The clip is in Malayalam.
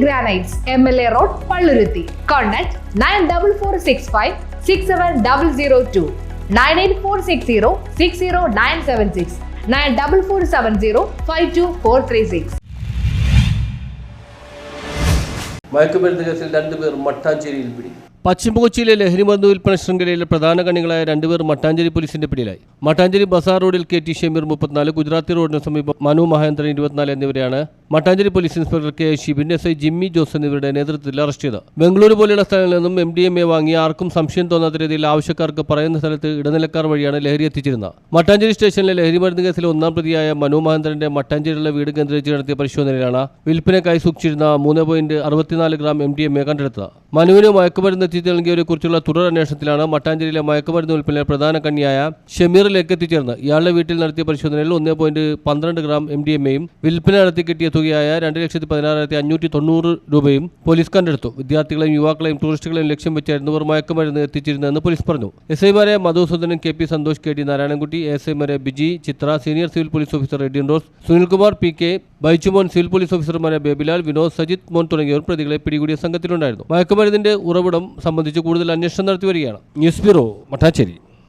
Granites M L A road Palluruthy contact nine double four six five six seven double zero two nine eight four six zero six zero nine seven six nine double four seven zero five two four three six മയക്കുമരുന്ന് കേസിൽ രണ്ടുപേർ മട്ടാഞ്ചേരിയിൽ പിടി പശ്ചിമകൊച്ചിയിലെ ലഹരിമരുന്ന് വിൽപ്പന ശൃംഖലയിലെ പ്രധാന കണികളായ രണ്ടുപേർ മട്ടാഞ്ചേരി പോലീസിന്റെ പിടിയിലായി. മട്ടാഞ്ചേരി ബസാർ റോഡിൽ കെ ടി ഷമീർ മുപ്പത്തിനാല് ഗുജറാത്തി റോഡിന് സമീപം മനു മഹേന്ദ്രൻ ഇരുപത്തിനാല് എന്നിവരെയാണ് Mattancherry police inspector K Shibin S I Jimmy Jose എന്നിവരുടെ നേതൃത്വത്തിൽ അറസ്റ്റ് ചെയ്തത് ബംഗളൂരു പോലെയുള്ള സ്ഥലങ്ങളിൽ നിന്നും എം ഡി എം എ വാങ്ങി ആർക്കും സംശയം തോന്നാത്ത രീതിയിൽ ആവശ്യക്കാർക്ക് പറയുന്ന സ്ഥലത്ത് ഇടനിലക്കാർ വഴിയാണ് ലഹരി എത്തിച്ചിരുന്നത്. മട്ടാഞ്ചേരി സ്റ്റേഷനിലെ ലഹരി മരുന്ന് കേസിലെ ഒന്നാം പ്രതിയായ മനു മഹേന്ദ്രന്റെ മട്ടാഞ്ചേരിയിലുള്ള വീട് കേന്ദ്രീകരിച്ച് നടത്തിയ പരിശോധനയിലാണ് വിൽപ്പനക്കായി സൂക്ഷിച്ചിരുന്ന മൂന്ന് പോയിന്റ് അറുപത്തിനാല് gram M D M A കണ്ടെടുത്തത്. മനുവിന് മയക്കുമരുന്ന് എത്തിച്ചു നൽകിയവരെ കുറിച്ചുള്ള തുടർ അന്വേഷണത്തിലാണ് മട്ടാഞ്ചേരിയിലെ മയക്കുമരുന്ന് വിൽപ്പനയിലെ പ്രധാന കണ്ണിയായ ഷമീറിലേക്ക് എത്തിച്ചേർന്ന് ഇയാളുടെ വീട്ടിൽ നടത്തിയ പരിശോധനയിൽ ഒന്ന് പോയിന്റ് പന്ത്രണ്ട് ഗ്രാം എം ഡി എം എയും വിൽപ്പന നടത്തി കിട്ടിയ തുകയായ രണ്ട് ലക്ഷത്തി പതിനാറായിരത്തി അഞ്ഞൂറ്റി തൊണ്ണൂറ് രൂപയും പോലീസ് കണ്ടെടുത്തു. വിദ്യാർത്ഥികളെയും യുവാക്കളെയും ടൂറിസ്റ്റുകളെയും ലക്ഷ്യം വെച്ചായിരുന്നു ഇവർ മയക്കുമരുന്ന് എത്തിച്ചിരുന്നതെന്ന് പോലീസ് പറഞ്ഞു. S ഐമാരെ Madhusoodanan K P Santhosh K T Narayanankutty S ഐമാരെ Biji Chitra senior civil police officer എഡിയൻ Rose Sunilkumar P K Baichumon civil police ഓഫീസർമാരെ ബേബിലാൽ വിനോദ് സജിത് മോൻ തുടങ്ങിയവർ പ്രതികളെ പിടികൂടിയ സംഘത്തിലുണ്ടായിരുന്നു. മയക്കുമരുന്നിന്റെ ഉറവിടം സംബന്ധിച്ച് കൂടുതൽ അന്വേഷണം നടത്തി വരികയാണ്. News bureau Mattancherry.